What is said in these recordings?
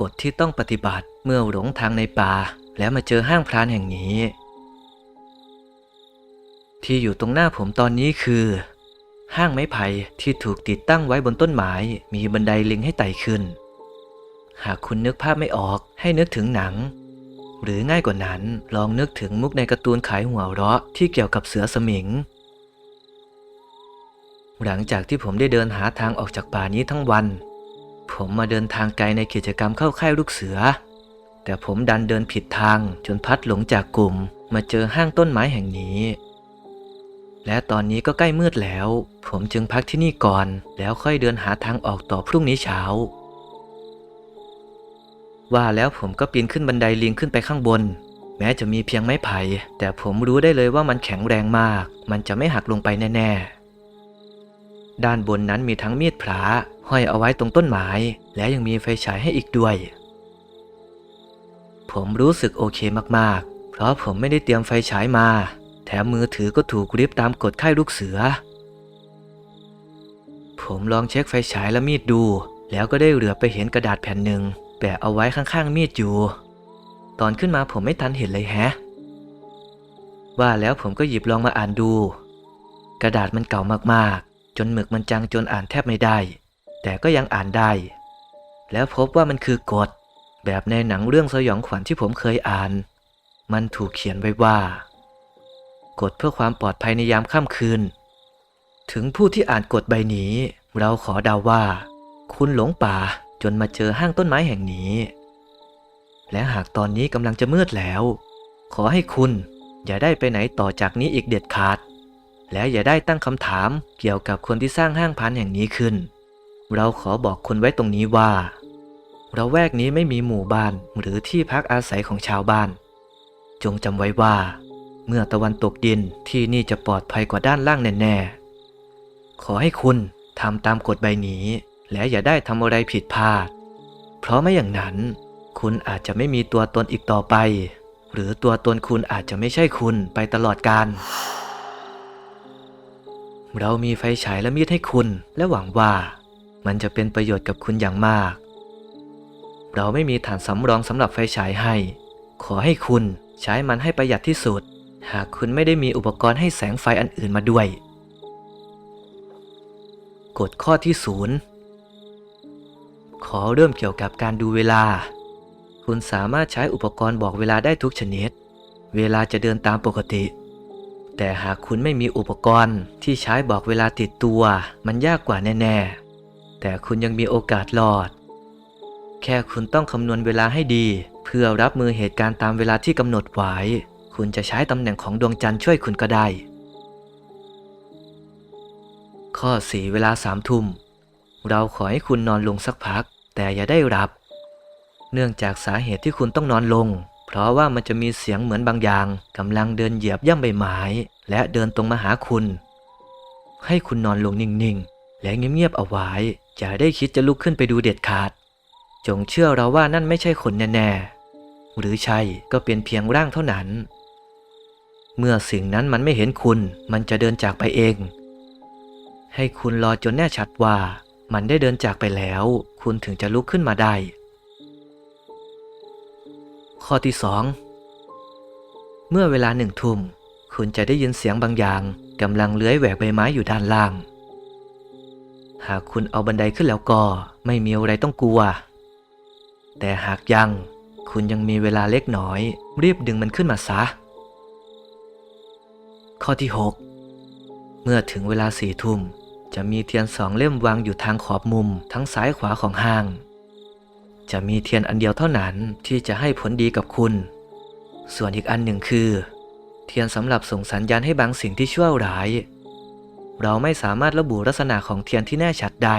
กฎที่ต้องปฏิบัติเมื่อหลงทางในป่า แล้วมาเจอห้างพรานแห่งนี้ ที่อยู่ตรงหน้าผมตอนนี้คือ ห้างไม้ไผ่ที่ถูกติดตั้งไว้บนต้นไม้มีบันไดลิงให้ไต่ขึ้น หากคุณนึกภาพไม่ออกให้นึกถึงหนัง หรือง่ายกว่านั้นลองนึกถึงมุกในการ์ตูนขายหัวเราะที่เกี่ยวกับเสือสมิง หลังจากที่ผมได้เดินหาทางออกจากป่านี้ทั้งวัน ผมมาเดินทางไกลในกิจกรรมเข้าค่ายลูกเสือ แต่ผมดันเดินผิดทางจนพัดหลงจากกลุ่ม มาเจอห้างต้นไม้แห่งนี้ และตอนนี้ก็ใกล้มืดแล้ว ผมจึงพักที่นี่ก่อน แล้วค่อยเดินหาทางออกต่อพรุ่งนี้เช้า ว่าแล้วผมก็ปีนขึ้นบันไดลิงขึ้นไปข้างบน แม้จะมีเพียงไม้ไผ่แต่ผมรู้ได้เลยว่ามันแข็งแรงมาก มันจะไม่หักลงไปแน่ๆ ด้านบนนั้นมีทั้งมีดพระห้อยเอาไว้ตรงต้นไม้ และยังมีไฟฉายให้อีกด้วย ผมรู้สึกโอเคมากๆ เพราะผมไม่ได้เตรียมไฟฉายมา แถมมือถือก็ถูกริบตามกฎค่ายลูกเสือ ผมลองเช็คไฟฉายและมีดดู แล้วก็ได้เหลือไปเห็นกระดาษแผ่นหนึ่งแปะเอาไว้ข้างๆมีดอยู่ ตอนขึ้นมาผมไม่ทันเห็นเลยแฮะ ว่าแล้วผมก็หยิบลองมาอ่านดู กระดาษมันเก่ามากๆ จนหมึกมันจางจนอ่านแทบไม่ได้ แต่ก็ยังอ่านได้ แล้วพบว่ามันคือกฎแบบในหนังเรื่องสยองขวัญที่ผมเคยอ่าน มันถูกเขียนไว้ว่า กฎเพื่อความปลอดภัยในยามค่ำคืน ถึงผู้ที่อ่านกฎใบนี้ เราขอเดาว่า คุณหลงป่าจนมาเจอห้างต้นไม้แห่งนี้ และหากตอนนี้กำลังจะมืดแล้ว ขอให้คุณอย่าได้ไปไหนต่อจากนี้อีกเด็ดขาด และอย่าได้ตั้งคำถามเกี่ยวกับคนที่สร้างห้างพันแห่งนี้ขึ้น เราขอบอกคุณไว้ตรงนี้ว่าเราแวกนี้ไม่มีหมู่บ้านหรือที่พักอาศัยของชาวบ้าน จงจำไว้ว่า เมื่อตะวันตกดินที่นี่จะปลอดภัยกว่าด้านล่างแน่ๆ ขอให้คุณทำตามกฎใบนี้ และอย่าได้ทำอะไรผิดพลาด เพราะไม่อย่างนั้น คุณอาจจะไม่มีตัวตนอีกต่อไป หรือตัวตนคุณอาจจะไม่ใช่คุณไปตลอดกาลเรามีไฟฉายและมีดให้คุณ และหวังว่า มันจะเป็นประโยชน์กับคุณอย่างมาก เราไม่มีฐานสำรองสำหรับไฟฉายให้ ขอให้คุณใช้มันให้ประหยัดที่สุด หากคุณไม่ได้มีอุปกรณ์ให้แสงไฟอันอื่นมาด้วย กฎข้อที่ศูนย์ขอเริ่มเกี่ยวกับการดูเวลา คุณสามารถใช้อุปกรณ์บอกเวลาได้ทุกชนิด เวลาจะเดินตามปกติ แต่หากคุณไม่มีอุปกรณ์ที่ใช้บอกเวลาติดตัว มันยากกว่าแน่ ๆ แต่คุณยังมีโอกาสรอด แค่คุณต้องคำนวณเวลาให้ดี เพื่อรับมือเหตุการณ์ตามเวลาที่กำหนดไว้ คุณจะใช้ตำแหน่งของดวงจันทร์ช่วยคุณก็ได้ ข้อสีเวลาสามทุ่ม เราขอให้คุณนอนลงสักพัก แต่อย่าได้หลับ เนื่องจากสาเหตุที่คุณต้องนอนลง เพราะว่ามันจะมีเสียงเหมือนบางอย่างกำลังเดินเหยียบย่ำใบไม้ และเดินตรงมาหาคุณ ให้คุณนอนลงนิ่งๆ และเงียบๆเอาไว้อย่าได้คิดจะลุกขึ้นไปดูเด็ดขาด จงเชื่อเราว่านั่นไม่ใช่คนแน่ๆหรือใช่ก็เป็นเพียงร่างเท่านั้น เมื่อสิ่งนั้นมันไม่เห็นคุณ มันจะเดินจากไปเอง ให้คุณรอจนแน่ชัดว่า มันได้เดินจากไปแล้ว คุณถึงจะลุกขึ้นมาได้ ข้อที่สองเมื่อเวลาหนึ่งทุ่ม คุณจะได้ยินเสียงบางอย่างกำลังเลื้อยแหวกใบไม้อยู่ด้านล่าง หากคุณเอาบันไดขึ้นแล้วก็ไม่มีอะไรต้องกลัว แต่หากยัง คุณยังมีเวลาเล็กน้อย รีบดึงมันขึ้นมาซะ ข้อที่ 6 เมื่อถึงเวลาสี่ทุ่ม จะมีเทียนสองเล่มวางอยู่ทางขอบมุมทั้งซ้ายขวาของห้าง จะมีเทียนอันเดียวเท่านั้นที่จะให้ผลดีกับคุณ ส่วนอีกอันหนึ่งคือ เทียนสำหรับส่งสัญญาณให้บางสิ่งที่ชั่วร้าย เราไม่สามารถระบุลักษณะของเทียนที่แน่ชัดได้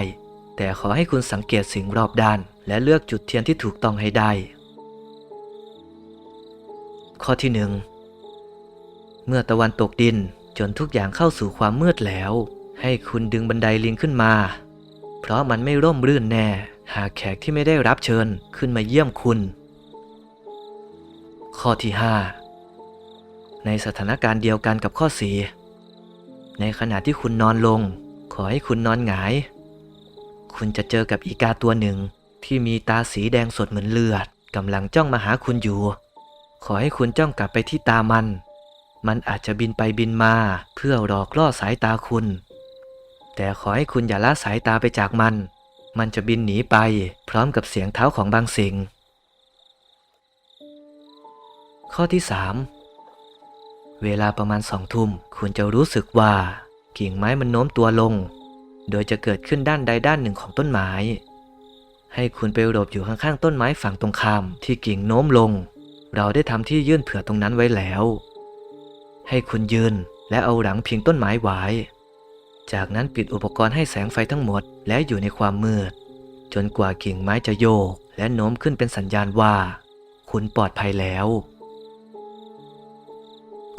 แต่ขอให้คุณสังเกตสิ่งรอบด้าน และเลือกจุดเทียนที่ถูกต้องให้ได้ ข้อที่หนึ่ง เมื่อตะวันตกดินจนทุกอย่างเข้าสู่ความมืดแล้ว ให้คุณดึงบันไดลิงขึ้นมา เพราะมันไม่ร่มรื่นแน่ หากแขกที่ไม่ได้รับเชิญขึ้นมาเยี่ยมคุณ ข้อที่ 5 ในสถานการณ์เดียวกันกับข้อ4ในขณะที่คุณนอนลง ขอให้คุณนอนหงาย คุณจะเจอกับอีกาตัวหนึ่ง ที่มีตาสีแดงสดเหมือนเลือดกำลังจ้องมาหาคุณอยู่ ขอให้คุณจ้องกลับไปที่ตามัน มันอาจจะบินไปบินมา เพื่อหลอกล่อสายตาคุณ แต่ขอให้คุณอย่าละสายตาไปจากมัน มันจะบินหนีไป พร้อมกับเสียงเท้าของบางสิ่ง ข้อที่ 3 เวลาประมาณสองทุ่ม คุณจะรู้สึกว่า กิ่งไม้มันโน้มตัวลง โดยจะเกิดขึ้นด้านใดด้านหนึ่งของต้นไม้ ให้คุณไปหลบอยู่ข้างๆต้นไม้ฝั่งตรงข้ามที่กิ่งโน้มลง เราได้ทำที่ยื่นเผื่อตรงนั้นไว้แล้ว ให้คุณยืนและเอาหลังพิงต้นไม้ไว้ จากนั้นปิดอุปกรณ์ให้แสงไฟทั้งหมดและอยู่ในความมืด จนกว่ากิ่งไม้จะโยก และโน้มขึ้นเป็นสัญญาณว่า คุณปลอดภัยแล้ว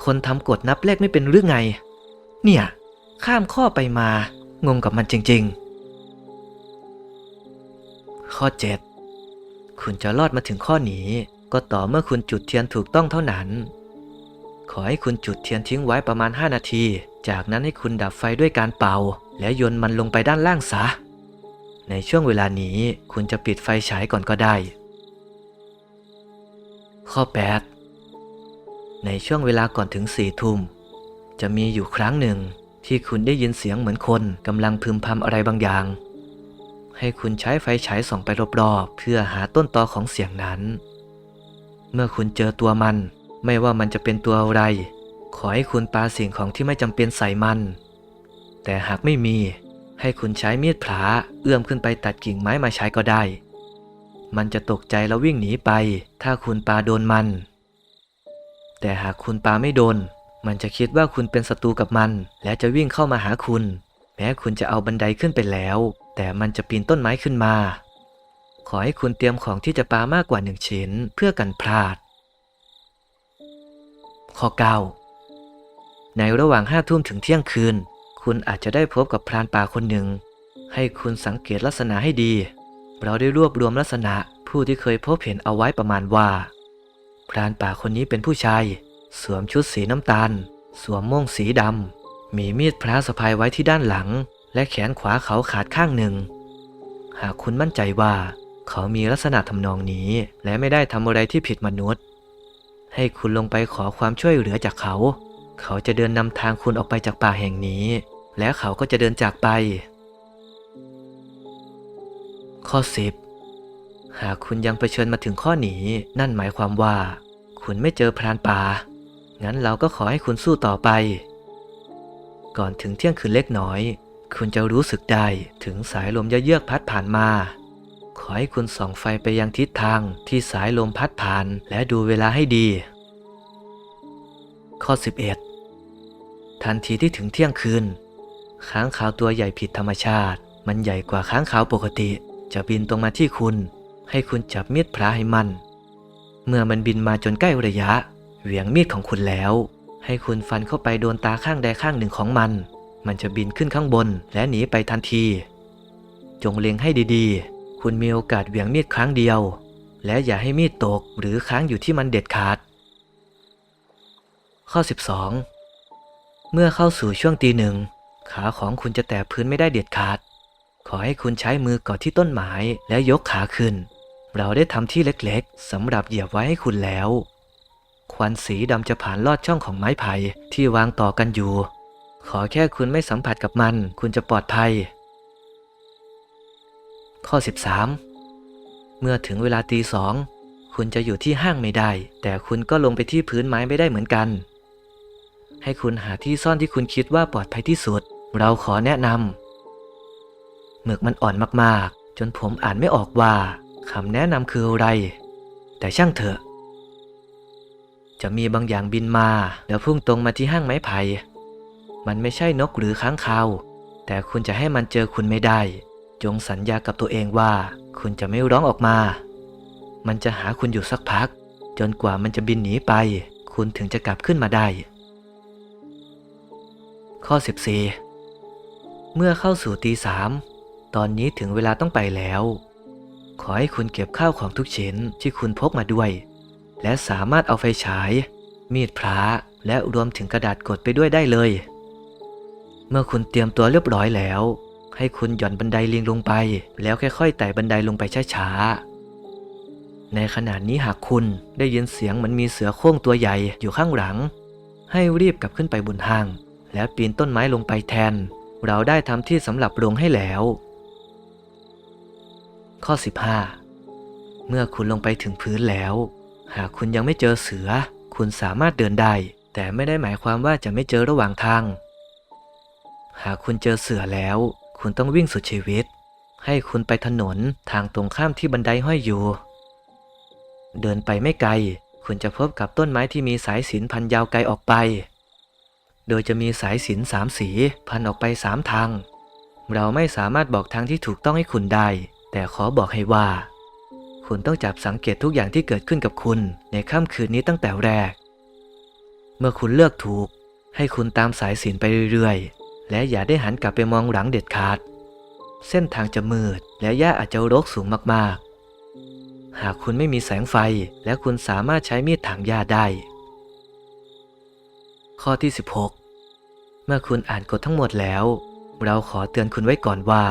คนทำกฎนับเลขไม่เป็นหรือไง เนี่ย ข้ามข้อไปมา งงกับมันจริง ๆ ข้อ 7 คุณจะรอดมาถึงข้อนี้ ก็ต่อเมื่อคุณจุดเทียนถูกต้องเท่านั้น ขอให้คุณจุดเทียนทิ้งไว้ประมาณ 5 นาที จากนั้นให้คุณดับไฟด้วยการเป่า แล้วโยนมันลงไปด้านล่างซะ ในช่วงเวลานี้คุณจะปิดไฟฉายก่อนก็ได้ ข้อ 8 ในช่วงเวลาก่อนถึงสี่ทุ่มจะมีอยู่ครั้งหนึ่งที่คุณได้ยินเสียงเหมือนคนกำลังพึมพำอะไรบางอย่าง ให้คุณใช้ไฟฉายส่องไปรอบๆเพื่อหาต้นตอของเสียงนั้น เมื่อคุณเจอตัวมัน ไม่ว่ามันจะเป็นตัวอะไร ขอให้คุณปาสิ่งของที่ไม่จำเป็นใส่มัน แต่หากไม่มี ให้คุณใช้มีดผลาเอื้อมขึ้นไปตัดกิ่งไม้มาใช้ก็ได้ มันจะตกใจแล้ววิ่งหนีไป ถ้าคุณปาโดนมัน แต่หากคุณปาไม่โดน มันจะคิดว่าคุณเป็นศัตรูกับมัน และจะวิ่งเข้ามาหาคุณ แม้คุณจะเอาบันไดขึ้นไปแล้ว แต่มันจะปีนต้นไม้ขึ้นมา ขอให้คุณเตรียมของที่จะปามากกว่าหนึ่งชิ้นเพื่อกันพลาด ข้อ 9 ในระหว่างห้าทุ่มถึงเที่ยงคืน คุณอาจจะได้พบกับพรานป่าคนหนึ่ง ให้คุณสังเกตลักษณะให้ดี เราได้รวบรวมลักษณะผู้ที่เคยพบเห็นเอาไว้ประมาณว่า พรานป่าคนนี้เป็นผู้ชาย สวมชุดสีน้ำตาล สวมม่งสีดำ มีมีดพระสะพายไว้ที่ด้านหลัง และแขนขวาเขาขาดข้างหนึ่ง หากคุณมั่นใจว่า เขามีลักษณะทำนองนี้ และไม่ได้ทำอะไรที่ผิดมนุษย์ ให้คุณลงไปขอความช่วยเหลือจากเขา เขาจะเดินนำทางคุณออกไปจากป่าแห่งนี้ แล้วเขาก็จะเดินจากไป ข้อ 10 หากคุณยังเผชิญมาถึงข้อหนีนั่นหมายความว่า คุณไม่เจอพรานป่า งั้นเราก็ขอให้คุณสู้ต่อไป ก่อนถึงเที่ยงคืนเล็กน้อย คุณจะรู้สึกได้ถึงสายลมเยือกพัดผ่านมา อให้คุณส่องไฟไปยังทิศทางที่สายลมพัดผ่านและดูเวลาให้ดี ข้อ 11 ทันทีที่ถึงเที่ยงคืน ค้างคาวตัวใหญ่ผิดธรรมชาติ มันใหญ่กว่าค้างคาวปกติ จะบินตรงมาที่คุณ ให้คุณจับมีดพระให้มัน เมื่อมันบินมาจนใกล้ระยะ เหวี่ยงมีดของคุณแล้ว ให้คุณฟันเข้าไปโดนตาข้างใดข้างหนึ่งของมัน มันจะบินขึ้นข้างบนและหนีไปทันที จงเล็งให้ดีๆ คุณมีโอกาสเหวี่ยงมีดครั้งเดียว และอย่าให้มีดตกหรือค้างอยู่ที่มันเด็ดขาด ข้อ 12 เมื่อเข้าสู่ช่วงตีหนึ่ง ขาของคุณจะแตะพื้นไม่ได้เด็ดขาด ขอให้คุณใช้มือกอดที่ต้นไม้แล้วยกขาขึ้น เราได้ทำที่เล็กๆสำหรับเหยียบไว้ให้คุณแล้ว ควันสีดำจะผ่านลอดช่องของไม้ไผ่ที่วางต่อกันอยู่ ขอแค่คุณไม่สัมผัสกับมัน คุณจะปลอดภัย ข้อ 13 เมื่อถึงเวลาตีสองคุณจะอยู่ที่ห้างไม่ได้ แต่คุณก็ลงไปที่พื้นไม้ไม่ได้เหมือนกัน ให้คุณหาที่ซ่อนที่คุณคิดว่าปลอดภัยที่สุด เราขอแนะนำหมึกมันอ่อนมากๆ จนผมอ่านไม่ออกว่าคำแนะนำคืออะไร แต่ช่างเถอะ จะมีบางอย่างบินมา แล้วพุ่งตรงมาที่ห้างไม้ไผ่มันไม่ใช่นกหรือค้างคาว แต่คุณจะให้มันเจอคุณไม่ได้ จงสัญญากับตัวเองว่า คุณจะไม่ร้องออกมา มันจะหาคุณอยู่สักพัก จนกว่ามันจะบินหนีไป คุณถึงจะกลับขึ้นมาได้ ข้อ 14 เมื่อเข้าสู่ตีสามตอนนี้ถึงเวลาต้องไปแล้ว ขอให้คุณเก็บข้าวของทุกชิ้นที่คุณพกมาด้วย และสามารถเอาไฟฉาย มีดพระและรวมถึงกระดาษกดไปด้วยได้เลย เมื่อคุณเตรียมตัวเรียบร้อยแล้ว ให้คุณหย่อนบันไดเลิงลงไป แล้วค่อยๆไต่บันไดลงไปช้าๆ ในขณะนี้หากคุณได้ยินเสียงเหมันมีเสือโคร่งตัวใหญ่อยู่ข้างหลัง ให้รีบกลับขึ้นไปบนห้าง และปีนต้นไม้ลงไปแทน เราได้ทำที่สำหรับลงให้แล้ว ข้อ 15 เมื่อคุณลงไปถึงพื้นแล้ว หากคุณยังไม่เจอเสือ คุณสามารถเดินได้ แต่ไม่ได้หมายความว่าจะไม่เจอระหว่างทางหากคุณเจอเสือแล้ว คุณต้องวิ่งสุดชีวิต ให้คุณไปถนนทางตรงข้ามที่บันไดห้อยอยู่ เดินไปไม่ไกล คุณจะพบกับต้นไม้ที่มีสายสินพันยาวไกลออกไป โดยจะมีสายสินสามสีพันออกไปสามทาง เราไม่สามารถบอกทางที่ถูกต้องให้คุณได้ แต่ขอบอกให้ว่า คุณต้องจับสังเกตทุกอย่างที่เกิดขึ้นกับคุณในค่ำคืนนี้ตั้งแต่แรก เมื่อคุณเลือกถูก ให้คุณตามสายสินไปเรื่อยๆ และอย่าได้หันกลับไปมองหลังเด็ดขาด เส้นทางจะมืดและหญ้าอาจจะรกสูงมากๆ หากคุณไม่มีแสงไฟและคุณสามารถใช้มีดถางหญ้าได้ ข้อที่ 16 เมื่อคุณอ่านกฎทั้งหมดแล้ว เราขอเตือนคุณไว้ก่อนว่า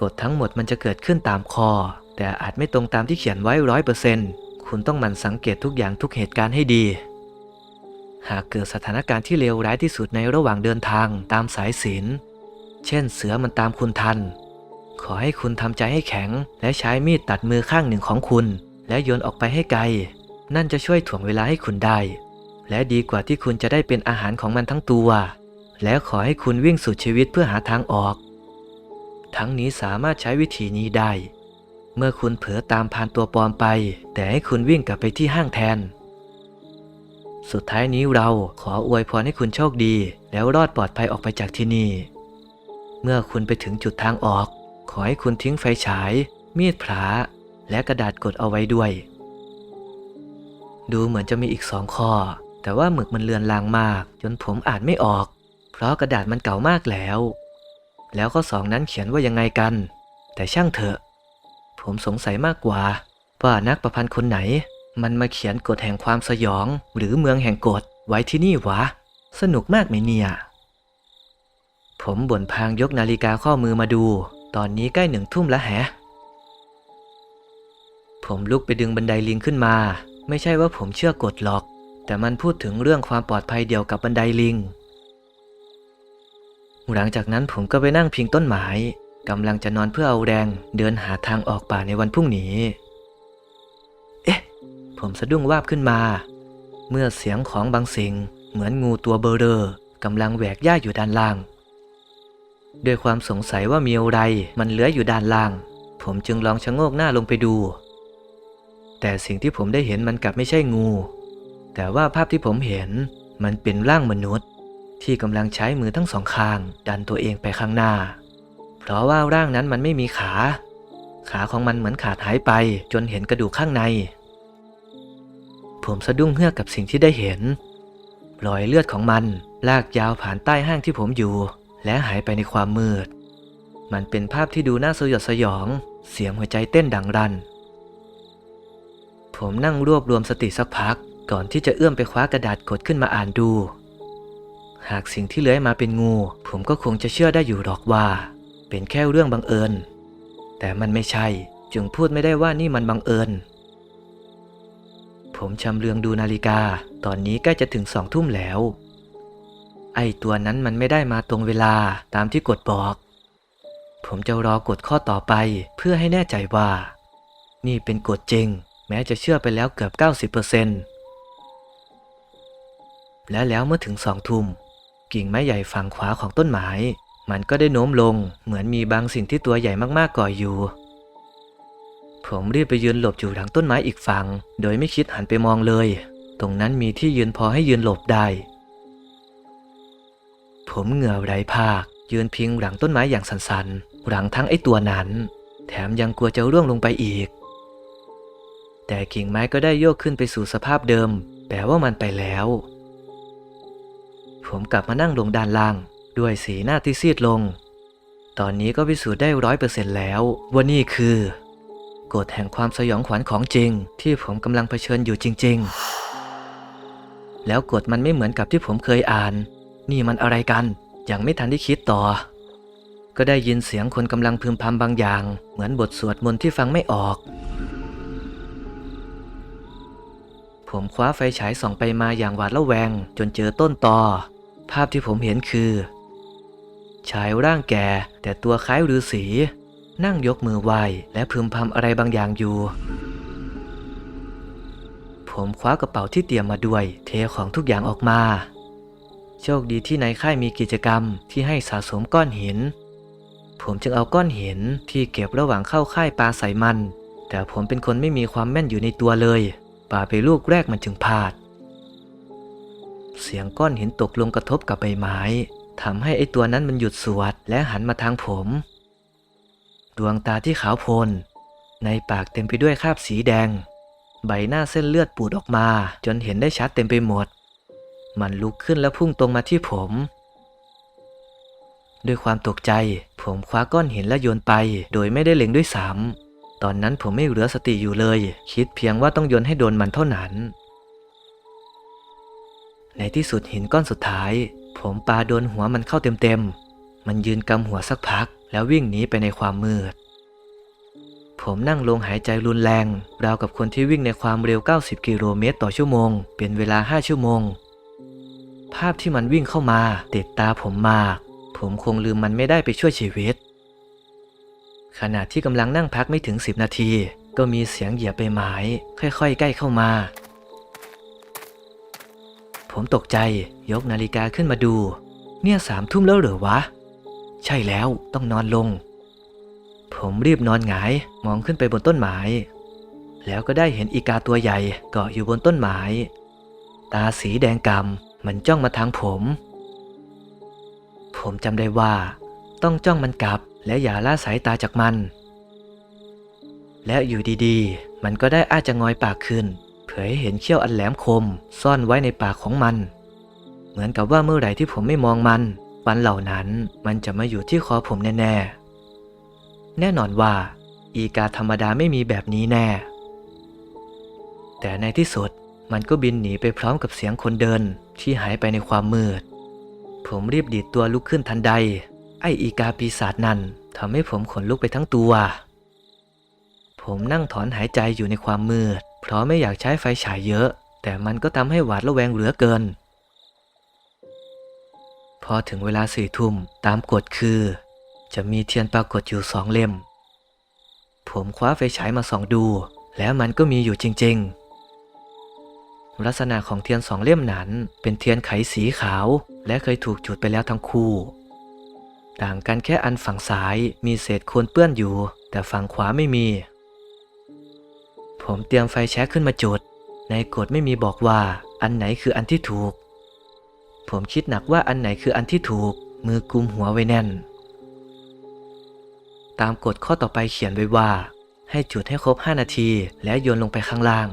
กฎทั้งหมดมันจะเกิดขึ้นตามข้อ แต่อาจไม่ตรงตามที่เขียนไว้ร้อยเปอร์เซนต์คุณต้องหมั่นสังเกตทุกอย่างทุกเหตุการณ์ให้ดี หากเกิดสถานการณ์ที่เลวร้ายที่สุดในระหว่างเดินทางตามสายศีลเช่นเสือมันตามคุณทัน ขอให้คุณทำใจให้แข็ง และใช้มีดตัดมือข้างหนึ่งของคุณ และโยนออกไปให้ไกล นั่นจะช่วยถ่วงเวลาให้คุณได้ และดีกว่าที่คุณจะได้เป็นอาหารของมันทั้งตัว และขอให้คุณวิ่งสุดชีวิตเพื่อหาทางออก ทั้งนี้สามารถใช้วิธีนี้ได้ เมื่อคุณเผลอตามพานตัวปลอมไป แต่ให้คุณวิ่งกลับไปที่ห้างแทน สุดท้ายนี้เราขออวยพรให้คุณโชคดี แล้วรอดปลอดภัยออกไปจากที่นี่ เมื่อคุณไปถึงจุดทางออก ขอให้คุณทิ้งไฟฉาย มีดพระและกระดาษกดเอาไว้ด้วย ดูเหมือนจะมีอีกสองข้อ แต่ว่าหมึกมันเลือนลางมาก จนผมอ่านไม่ออก เพราะกระดาษมันเก่ามากแล้ว แล้วข้อสองนั้นเขียนว่ายังไงกัน แต่ช่างเถอะ ผมสงสัยมากกว่าว่านักประพันธ์คนไหน มันมาเขียนกฎแห่งความสยอง หรือเมืองแห่งกฎไว้ที่นี่วะ สนุกมากไหมเนี่ย ผมบ่นพางยกนาฬิกาข้อมือมาดู ตอนนี้ใกล้หนึ่งทุ่มแล้วแฮะ ผมลุกไปดึงบันไดลิงขึ้นมา ไม่ใช่ว่าผมเชื่อกฎหรอก แต่มันพูดถึงเรื่องความปลอดภัยเดียวกับบันไดลิง หลังจากนั้นผมก็ไปนั่งพิงต้นไม้กำลังจะนอนเพื่อเอาแรง เดินหาทางออกป่าในวันพรุ่งนี้ ผมสะดุ้งวาบขึ้นมา เมื่อเสียงของบางสิ่งเหมือนงูตัวเบอเรอกำลังแหวกหญ้าอยู่ด้านล่าง ด้วยความสงสัยว่ามีอะไรมันเลื้อยอยู่ด้านล่าง ผมจึงลองชะโงกหน้าลงไปดู แต่สิ่งที่ผมได้เห็นมันกลับไม่ใช่งู แต่ว่าภาพที่ผมเห็นมันเป็นร่างมนุษย์ ที่กำลังใช้มือทั้งสองข้าง ดันตัวเองไปข้างหน้า เพราะว่าร่างนั้นมันไม่มีขา ขาของมันเหมือนขาดหายไปจนเห็นกระดูกข้างใน ผมสะดุ้งเฮือกกับสิ่งที่ได้เห็น รอยเลือดของมันลากยาวผ่านใต้ห้างที่ผมอยู่ และหายไปในความมืด มันเป็นภาพที่ดูน่าสยดสยอง เสียงหัวใจเต้นดังรัน ผมนั่งรวบรวมสติสักพัก ก่อนที่จะเอื้อมไปคว้ากระดาษกดขึ้นมาอ่านดู หากสิ่งที่เลื้อยมาเป็นงู ผมก็คงจะเชื่อได้อยู่หรอกว่า เป็นแค่เรื่องบังเอิญ แต่มันไม่ใช่ จึงพูดไม่ได้ว่านี่มันบังเอิญ ผมชำเลืองดูนาฬิกา ตอนนี้ใกล้จะถึงสองทุ่มแล้ว ไอตัวนั้นมันไม่ได้มาตรงเวลาตามที่กฎบอก ผมจะรอกฎข้อต่อไปเพื่อให้แน่ใจว่า นี่เป็นกฎจริง แม้จะเชื่อไปแล้วเกือบ 90%และแล้วเมื่อถึงสองทุ่ม กิ่งไม้ใหญ่ฝั่งขวาของต้นไม้ มันก็ได้โน้มลงเหมือนมีบางสิ่งที่ตัวใหญ่มากๆก่ออยู่ ผมรีบไปยืนหลบอยู่หลังต้นไม้อีกฝั่ง โดยไม่คิดหันไปมองเลย ตรงนั้นมีที่ยืนพอให้ยืนหลบได้ ผมเหงื่อไหลภาค ยืนพิงหลังต้นไม้อย่างสันๆ หลังทั้งไอ้ตัวนั้น แถมยังกลัวจะร่วงลงไปอีก แต่กิ่งไม้ก็ได้โยกขึ้นไปสู่สภาพเดิม แปลว่ามันไปแล้ว ผมกลับมานั่งลงด้านล่าง ด้วยสีหน้าที่ซีดลง ตอนนี้ก็พิสูจน์ได้ร้อยเปอร์เซ็นต์แล้วว่านี่คือ กฎแห่งความสยองขวัญของจริง ที่ผมกำลังเผชิญอยู่จริง ๆ แล้วกฎมันไม่เหมือนกับที่ผมเคยอ่าน นี่มันอะไรกัน ยังไม่ทันได้คิดต่อ ก็ได้ยินเสียงคนกำลังพึมพำบางอย่าง เหมือนบทสวดมนต์ที่ฟังไม่ออก ผมคว้าไฟฉายส่องไปมาอย่างหวาดระแวง จนเจอต้นตอ ภาพที่ผมเห็นคือ ชายร่างแก่แต่ตัวคล้ายฤาษี นั่งยกมือไหว้และพึมพำอะไรบางอย่างอยู่ ผมคว้ากระเป๋าที่เตรียมมาด้วย เทของทุกอย่างออกมา โชคดีที่ในค่ายมีกิจกรรมที่ให้สะสมก้อนหิน ผมจึงเอาก้อนหินที่เก็บระหว่างเข้าค่ายปลาใส่มัน แต่ผมเป็นคนไม่มีความแม่นอยู่ในตัวเลยปาไปลูกแรกมันจึงพลาด เสียงก้อนหินตกลงกระทบกับใบไม้ทำให้ไอตัวนั้นมันหยุดสวดและหันมาทางผม ดวงตาที่ขาวโพลน ในปากเต็มไปด้วยคราบสีแดง ใบหน้าเส้นเลือดปูดออกมา จนเห็นได้ชัดเต็มไปหมด มันลุกขึ้นแล้วพุ่งตรงมาที่ผม ด้วยความตกใจ ผมคว้าก้อนหินและโยนไป โดยไม่ได้เล็งด้วยซ้ำตอนนั้นผมไม่เหลือสติอยู่เลย คิดเพียงว่าต้องโยนให้โดนมันเท่านั้น ในที่สุดหินก้อนสุดท้าย ผมปาโดนหัวมันเข้าเต็มๆมันยืนกำหัวสักพัก แล้ววิ่งหนีไปในความมืด ผมนั่งลงหายใจรุนแรง ราวกับคนที่วิ่งในความเร็ว 90 กิโลเมตรต่อชั่วโมง เป็นเวลา 5 ชั่วโมง ภาพที่มันวิ่งเข้ามาติดตาผมมาก ผมคงลืมมันไม่ได้ไปช่วยชีวิต ขณะที่กำลังนั่งพักไม่ถึง 10 นาที ก็มีเสียงเหยียบใบไม้ค่อยๆ ใกล้เข้ามา ผมตกใจยกนาฬิกาขึ้นมาดู เนี่ยสามทุ่มแล้วเหรอวะ ใช่แล้วต้องนอนลง ผมรีบนอนหงายมองขึ้นไปบนต้นไม้แล้วก็ได้เห็นอีกาตัวใหญ่เกาะอยู่บนต้นไม้ ตาสีแดงกำมันจ้องมาทางผม ผมจำได้ว่า ต้องจ้องมันกลับและอย่าล่าสายตาจากมัน และอยู่ดีๆ มันก็ได้อาจจะงอยปากขึ้น เผยให้เห็นเขี้ยวอันแหลมคม ซ่อนไว้ในปากของมัน เหมือนกับว่าเมื่อไหร่ที่ผมไม่มองมัน ฟันเหล่านั้นมันจะมาอยู่ที่คอผมแน่ๆ แน่นอนว่า อีกาธรรมดาไม่มีแบบนี้แน่ แต่ในที่สุดมันก็บินหนีไปพร้อมกับเสียงคนเดินที่หายไปในความมืด ผมรีบดีดตัวลุกขึ้นทันใด ไออีกาปีศาจนั้นทำให้ผมขนลุกไปทั้งตัว ผมนั่งถอนหายใจอยู่ในความมืด เพราะไม่อยากใช้ไฟฉายเยอะ แต่มันก็ทำให้หวาดระแวงเหลือเกิน อถึงเวลาสี่ทุ่มตามกฎคือ จะมีเทียนปรากฏอยู่สองเล่ม ผมคว้าไฟฉายมาส่องดู แล้วมันก็มีอยู่จริง ๆ ลักษณะของเทียนสองเล่มนั้น เป็นเทียนไขสีขาว และเคยถูกจุดไปแล้วทั้งคู่ ต่างกันแค่อันฝั่งซ้ายมีเศษโคลนเปื้อนอยู่ แต่ฝั่งขวาไม่มี ผมเตรียมไฟแช็กขึ้นมาจุด ในกฎไม่มีบอกว่าอันไหนคืออันที่ถูก ผมคิดหนักว่าอันไหนคืออันที่ถูก มือกุมหัวไว้แน่น ตามกฎข้อต่อไปเขียนไว้ว่า ให้จุดให้ครบ 5 นาที แล้วโยนลงไปข้างล่าง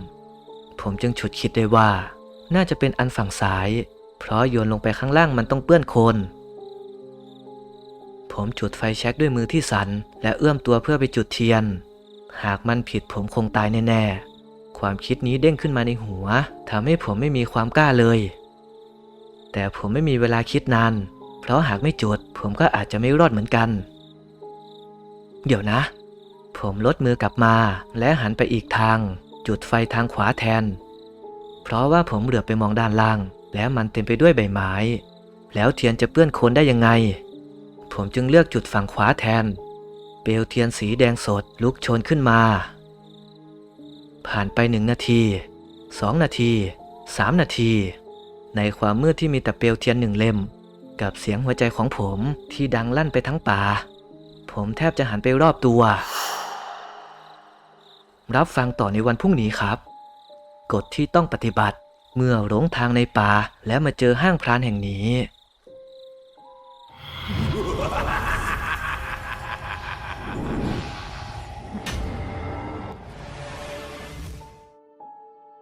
ผมจึงฉุดคิดได้ว่า น่าจะเป็นอันฝั่งซ้าย เพราะโยนลงไปข้างล่างมันต้องเปื้อนโคลนผมจุดไฟแช็กด้วยมือที่สั่นและเอื้อมตัวเพื่อไปจุดเทียน หากมันผิดผมคงตายแน่ๆ ความคิดนี้เด้งขึ้นมาในหัวทำให้ผมไม่มีความกล้าเลย แต่ผมไม่มีเวลาคิดนาน เพราะหากไม่จุด ผมก็อาจจะไม่รอดเหมือนกัน เดี๋ยวนะ ผมลดมือกลับมา และหันไปอีกทาง จุดไฟทางขวาแทน เพราะว่าผมเหลือไปมองด้านล่าง แล้วมันเต็มไปด้วยใบไม้ แล้วเทียนจะเปื้อนโคลนได้ยังไง ผมจึงเลือกจุดฝั่งขวาแทน เปลวเทียนสีแดงสดลุกโชนขึ้นมา ผ่านไปหนึ่งนาทีสองนาทีสามนาที ในความมืดที่มีแต่เปลวเทียนหนึ่งเล่ม กับเสียงหัวใจของผมที่ดังลั่นไปทั้งป่า ผมแทบจะหันไปรอบตัว รับฟังต่อในวันพรุ่งนี้ครับ กฎที่ต้องปฏิบัติเมื่อหลงทางในป่าและมาเจอห้างพรานแห่งนี้